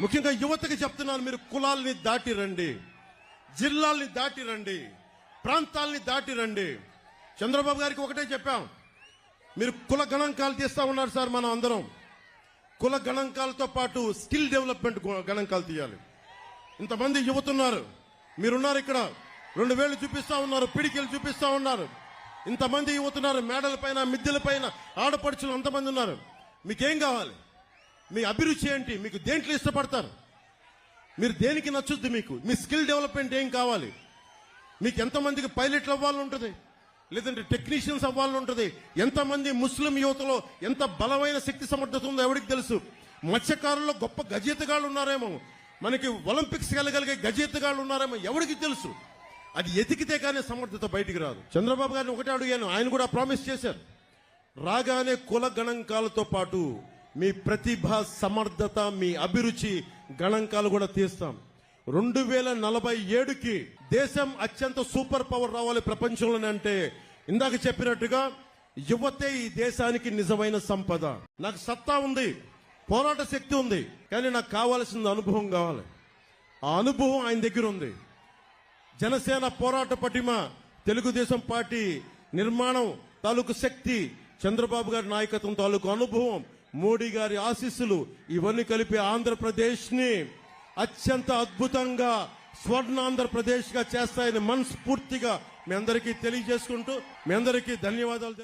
ముఖ్యంగా యువతకి చెప్తున్నాను మీరు కులాల్ని దాటి రండి జిల్లాల్ని దాటి రండి ప్రాంతాల్ని దాటి రండి. చంద్రబాబు గారికి ఒకటే చెప్పాం మీరు కుల గణాంకాలు తీస్తా ఉన్నారు సార్ మనం అందరం. కుల గణాంకాలతో పాటు స్కిల్ డెవలప్మెంట్ గణాంకాలు తీయాలి. ఇంతమంది యువతున్నారు మీరున్నారు ఇక్కడ రెండు వేలు చూపిస్తా ఉన్నారు పిడికిలు చూపిస్తా ఉన్నారు. ఇంతమంది యువతున్నారు మేడల పైన మిద్దెల పైన ఆడపడుచులు అంతమంది ఉన్నారు. మీకేం కావాలి? మీ అభిరుచి ఏంటి? మీకు దేంట్లో ఇష్టపడతారు? మీరు దేనికి నచ్చుద్ది మీకు? మీ స్కిల్ డెవలప్మెంట్ ఏం కావాలి? మీకు ఎంతమందికి పైలట్లు అవ్వాలని ఉంటుంది లేదంటే టెక్నీషియన్స్ అవ్వాలని ఉంటుంది ఎంతమంది ముస్లిం యువతలో ఎంత బలమైన శక్తి సమర్థత ఉందో ఎవరికి తెలుసు? మత్స్యకారుల్లో గొప్ప గజేతగాళ్ళు ఉన్నారేమో. మనకి ఒలింపిక్స్ వెళ్ళగలిగే గజేతగాళ్ళు ఉన్నారేమో ఎవరికి తెలుసు? అది ఎతికితే కానీ సమర్థత బయటికి రాదు. చంద్రబాబు గారిని ఒకటే అడిగాను. ఆయన కూడా ప్రామిస్ చేశారు. రాగానే కుల గణాంకాలతో పాటు మీ ప్రతిభ సమర్థత మీ అభిరుచి గణాంకాలు కూడా తీస్తాం. రెండు వేల నలభై ఏడుకి దేశం అత్యంత సూపర్ పవర్ రావాలి ప్రపంచంలోనే అంటే ఇందాక చెప్పినట్టుగా యువతే ఈ దేశానికి నిజమైన సంపద. నాకు సత్తా ఉంది పోరాట శక్తి ఉంది కానీ నాకు కావాల్సిన అనుభవం కావాలి. ఆ అనుభవం ఆయన దగ్గర ఉంది. జనసేన పోరాట పటిమ తెలుగుదేశం పార్టీ నిర్మాణం తాలూకు శక్తి చంద్రబాబు గారి నాయకత్వం తాలూకు అనుభవం మోడీ గారి ఆశీస్సులు ఇవన్నీ కలిపి ఆంధ్రప్రదేశ్ని అత్యంత అద్భుతంగా స్వర్ణ ఆంధ్రప్రదేశ్గా చేస్తాయని మనస్ఫూర్తిగా మీ అందరికీ తెలియజేసుకుంటూ మీ అందరికీ ధన్యవాదాలు